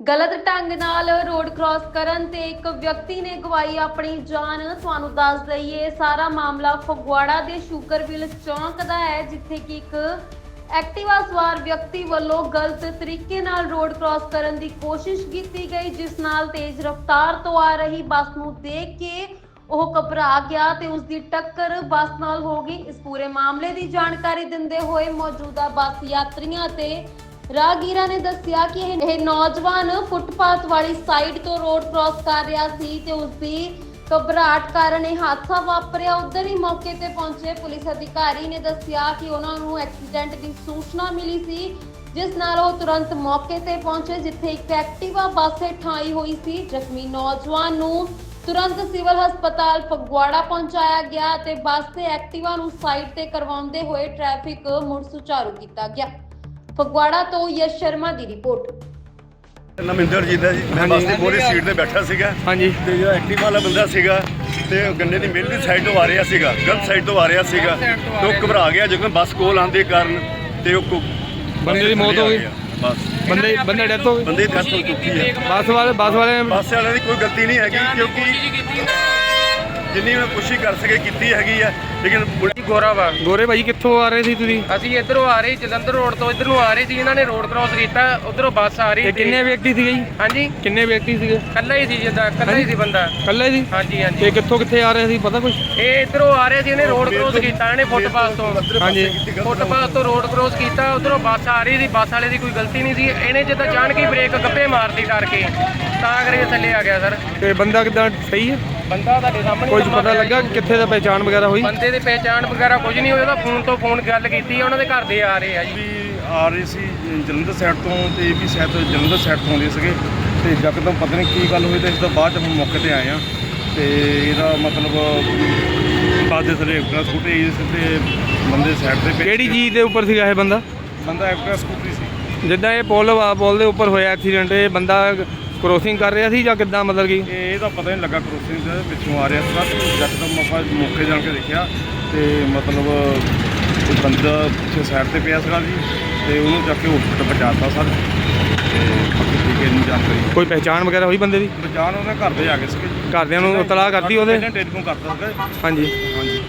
ਗਲਤ ਢੰਗ ਨਾਲ ਰੋਡ ਕ੍ਰਾਸ ਕਰਨ ਤੇ ਇੱਕ ਵਿਅਕਤੀ ਨੇ ਗਵਾਈ ਆਪਣੀ ਜਾਨ। ਤੁਹਾਨੂੰ ਦੱਸ ਦਈਏ, ਸਾਰਾ ਮਾਮਲਾ ਫਗਵਾੜਾ ਦੇ ਸ਼ੂਗਰਵਿਲ ਚੌਂਕ ਦਾ ਹੈ, ਜਿੱਥੇ ਕਿ ਇੱਕ ਐਕਟਿਵਾ ਸਵਾਰ ਵਿਅਕਤੀ ਵੱਲੋਂ ਗਲਤ ਤਰੀਕੇ ਨਾਲ ਰੋਡ ਕ੍ਰਾਸ ਕਰਨ ਦੀ ਕੋਸ਼ਿਸ਼ ਕੀਤੀ ਗਈ, ਜਿਸ ਨਾਲ ਤੇਜ਼ ਰਫ਼ਤਾਰ ਤੋਂ ਆ ਰਹੀ ਬੱਸ ਨੂੰ ਦੇਖ ਕੇ ਉਹ ਘਬਰਾ ਗਿਆ ਤੇ ਉਸ ਦੀ ਟੱਕਰ ਬੱਸ ਨਾਲ ਹੋ ਗਈ। ਇਸ ਪੂਰੇ ਮਾਮਲੇ ਦੀ ਜਾਣਕਾਰੀ ਦਿੰਦੇ ਹੋਏ ਮੌਜੂਦਾ ਬੱਸ ਯਾਤਰੀਆਂ ਤੇ ਰਾਹਗੀਰਾਂ ਨੇ ਦੱਸਿਆ ਕਿ ਇਹ ਇਹ ਨੌਜਵਾਨ ਫੁੱਟਪਾਥ ਵਾਲੀ ਸਾਈਡ ਤੋਂ ਰੋਡ ਕ੍ਰਾਸ ਕਰ ਰਿਹਾ ਸੀ ਤੇ ਉਸ ਦੀ ਘਬਰਾਹਟ ਕਾਰਨ ਇਹ ਹਾਦਸਾ ਵਾਪਰਿਆ। ਉਧਰ ਹੀ ਮੌਕੇ ਤੇ ਪਹੁੰਚੇ ਪੁਲਿਸ ਅਧਿਕਾਰੀ ਨੇ ਦੱਸਿਆ ਕਿ ਉਹਨਾਂ ਨੂੰ ਐਕਸੀਡੈਂਟ ਦੀ ਸੂਚਨਾ ਮਿਲੀ ਸੀ, ਜਿਸ ਨਾਲ ਉਹ ਤੁਰੰਤ ਮੌਕੇ ਤੇ ਪਹੁੰਚੇ, ਜਿੱਥੇ ਇੱਕ ਐਕਟਿਵਾ ਬੱਸ ਠਾਈ ਹੋਈ ਸੀ। ਜ਼ਖਮੀ ਨੌਜਵਾਨ ਨੂੰ ਤੁਰੰਤ ਸਿਵਲ ਹਸਪਤਾਲ ਫਗਵਾੜਾ ਪਹੁੰਚਾਇਆ ਗਿਆ ਤੇ ਬੱਸ ਤੇ ਐਕਟਿਵਾ ਨੂੰ ਸਾਈਡ ਤੇ ਕਰਵਾਉਂਦੇ ਹੋਏ ਟ੍ਰੈਫਿਕ ਮੁੜ ਸੁਚਾਰੂ ਕੀਤਾ ਗਿਆ। ਫਗਵਾੜਾ ਤੋਂ ਯਸ਼ ਸ਼ਰਮਾ ਦੀ ਰਿਪੋਰਟ। ਨਮਿੰਦਰਜੀਤ ਹੈ ਜੀ ਮੈਂ ਬੱਸ ਦੀ ਮੋਰੀ ਸੀਟ ਤੇ ਬੈਠਾ ਸੀਗਾ। ਹਾਂਜੀ। ਤੇ ਜਿਹੜਾ ਐਕਟਿਵ ਵਾਲਾ ਬੰਦਾ ਸੀਗਾ ਤੇ ਉਹ ਗੰਨੇ ਦੀ ਮਿਲ ਦੀ ਸਾਈਡ ਤੋਂ ਆ ਰਿਹਾ ਸੀਗਾ ਗਲਤ ਸਾਈਡ ਤੋਂ ਆ ਰਿਹਾ ਸੀਗਾ। ਤੇ ਉਹ ਘਬਰਾ ਗਿਆ ਜਦੋਂ ਬੱਸ ਕੋਲ ਆਉਣ ਦੇ ਕਾਰਨ ਤੇ ਉਹ ਕੋ- ਬੰਦੇ ਦੀ ਮੌਤ ਹੋ ਗਈ? ਬਸ। ਬੰਦੇ ਬੰਦੇ ਡੈਥ ਹੋ ਗਈ ਬੰਦੇ ਦੀ death ਹੋ ਚੁੱਕੀ ਹੈ। ਬੱਸ ਵਾਲੇ ਬੱਸ ਵਾਲੇ ਬੱਸ ਵਾਲਿਆਂ ਦੀ ਕੋਈ ਗਲਤੀ ਨਹੀਂ ਹੈਗੀ ਕਿਉਂਕਿ ਜਿੰਨੀ ਉਹਨੇ ਕੋਸ਼ਿਸ਼ ਕਰ ਸਕੇ ਕੀਤੀ ਹੈਗੀ ਆ ਲੇਕਿਨ ਜੀ ਗੋਰਾ ਵਾ। ਗੋਰੇ ਭਾਈ ਕਿੱਥੋਂ ਆ ਰਹੇ ਸੀ ਤੁਸੀਂ? ਅਸੀਂ ਇਧਰੋਂ ਆ ਰਹੇ ਜਲੰਧਰ ਰੋਡ ਤੋਂ। ਇਧਰ ਆ ਰਹੇ ਸੀ ਇਹਨਾਂ ਨੇ ਰੋਡ ਕ੍ਰਾਸ ਕੀਤਾ ਉਧਰੋਂ ਬੱਸ ਆ ਰਹੀ ਤੇ ਕਿੰਨੇ ਵਿਅਕਤੀ ਸੀਗੇ ਜੀ? ਹਾਂਜੀ। ਕਿੰਨੇ ਵਿਅਕਤੀ ਸੀਗੇ? ਕੱਲਾ ਹੀ ਸੀ ਜਿੱਦਾਂ ਕੱਲਾ ਹੀ ਸੀ ਬੰਦਾ। ਕੱਲੇ ਸੀ? ਹਾਂਜੀ ਹਾਂਜੀ। ਤੇ ਕਿੱਥੋਂ ਕਿੱਥੇ ਆ ਰਹੇ ਸੀ ਪਤਾ ਕੁਛ? ਇਹ ਇਧਰੋਂ ਆ ਰਹੇ ਸੀ ਇਹਨੇ ਰੋਡ ਕ੍ਰਾਸ ਕੀਤਾ ਇਹਨੇ ਫੁੱਟਪਾਥ ਤੋਂ ਹਾਂਜੀ। ਫੁੱਟਪਾਥ ਤੋਂ ਰੋਡ ਕ੍ਰਾਸ ਕੀਤਾ ਉਧਰੋਂ ਬੱਸ ਆ ਰਹੀ ਸੀ ਬੱਸ ਵਾਲੇ ਦੀ ਕੋਈ ਗਲਤੀ ਨਹੀਂ ਸੀ। ਇਹਨੇ ਜਿੱਦਾਂ ਜਾਣ ਕੇ ਬ੍ਰੇਕ ਗੱਪੇ ਮਾਰਦੀ ਡਰ ਕੇ ਤਾਂ ਕਰਕੇ ਥੱਲੇ ਆ ਗਿਆ ਸਰ। ਤੇ ਬੰਦਾ ਕਿਦਾਂ ਸਹੀ ਹੈ? ਬੰਦਾ ਤੁਹਾਡੇ ਸਾਹਮਣੇ ਕੁਝ ਲੰਮਾ ਪਤਾ ਲੱਗਾ। ਕਿੱਥੇ ਦਾ ਪਹਿਚਾਣ ਵਗੈਰਾ ਹੋਈ? ਬੰਦੇ ਦੀ ਪਹਿਚਾਣ ਵਗੈਰਾ ਕੁਝ ਨਹੀਂ ਹੋਇਆ ਉਹਦਾ ਫੋਨ ਤੋਂ ਫੋਨ ਗੱਲ ਕੀਤੀ ਆ ਉਹਨਾਂ ਦੇ ਘਰ ਦੇ ਆ ਰਹੇ ਆ ਜੀ। ਵੀ ਆ ਰਹੇ ਸੀ ਜਲੰਧਰ ਸਾਈਡ ਤੋਂ ਤੇ ਇਹ ਵੀ ਸ਼ਾਇਦ ਜਲੰਧਰ ਸਾਈਡ ਤੋਂ ਆਉਂਦੇ ਸੀਗੇ। ਤੇ ਯਕਦਮ ਪਤਾ ਨਹੀਂ ਕੀ ਗੱਲ ਹੋਈ ਤੇ ਇਸ ਤੋਂ ਬਾਅਦ 'ਚ ਹੁਣ ਮੌਕੇ ਤੇ ਆਏ ਆ। ਤੇ ਇਹਦਾ ਮਤਲਬ ਬੱਸ ਦੇ ਥੱਲੇ ਐਕਟਰਾ ਸਕੂਟਰੀ ਇਸ ਤੇ ਬੰਦੇ ਸਾਈਡ ਤੇ ਕਿਹੜੀ। ਚੀਜ਼ ਦੇ ਉੱਪਰ ਸੀਗਾ ਇਹ ਬੰਦਾ? ਬੰਦਾ ਐਕਟਰਾ ਸਕੂਟਰੀ ਸੀ। ਜਿੱਦਾਂ ਇਹ ਪੁਲ ਪੁਲ ਦੇ ਉੱਪਰ ਹੋਇਆ ਐਕਸੀਡੈਂਟ ਇਹ ਬੰਦਾ ਕ੍ਰੋਸਿੰਗ ਕਰ ਰਿਹਾ ਸੀ ਜਾਂ ਕਿੱਦਾਂ ਮਤਲਬ ਕਿ? ਇਹ ਇਹਦਾ ਪਤਾ ਨਹੀਂ ਲੱਗਾ ਕਰੋਸਿੰਗ ਦੇ ਪਿੱਛੋਂ ਆ ਰਿਹਾ ਸੀ ਯਕਦਮ ਆਪਾਂ ਮੌਕੇ ਜਾਣ ਕੇ ਦੇਖਿਆ ਤੇ ਮਤਲਬ ਇਹ ਬੰਦਾ ਪਿੱਛੇ ਸਾਈਡ ਤੇ ਪਿਆ ਸੀਗਾ ਜੀ ਤੇ ਉਹਨੂੰ ਚੱਕ ਕੇ ਹਸਪੀਟਲ ਪਹੁੰਚਾਤਾ ਸਰ। ਤੇ ਬਾਕੀ ਠੀਕ ਹੈ ਨਹੀਂ ਜਾਣਕਾਰੀ ਕੋਈ ਪਹਿਚਾਣ ਵਗੈਰਾ ਹੋਈ ਬੰਦੇ ਦੀ? ਬਚਾਣ ਉਹਦੇ ਘਰ ਦੇ ਆ ਗਏ ਸੀਗੇ ਜੀ। ਘਰਦਿਆਂ ਨੂੰ ਇਤਲਾਹ ਕਰਤੀ ਉਹਦੇ? ਟੈਲੀਫੋਨ ਕਰਤਾ ਸੀਗਾ ਹਾਂਜੀ। ਹਾਂਜੀ।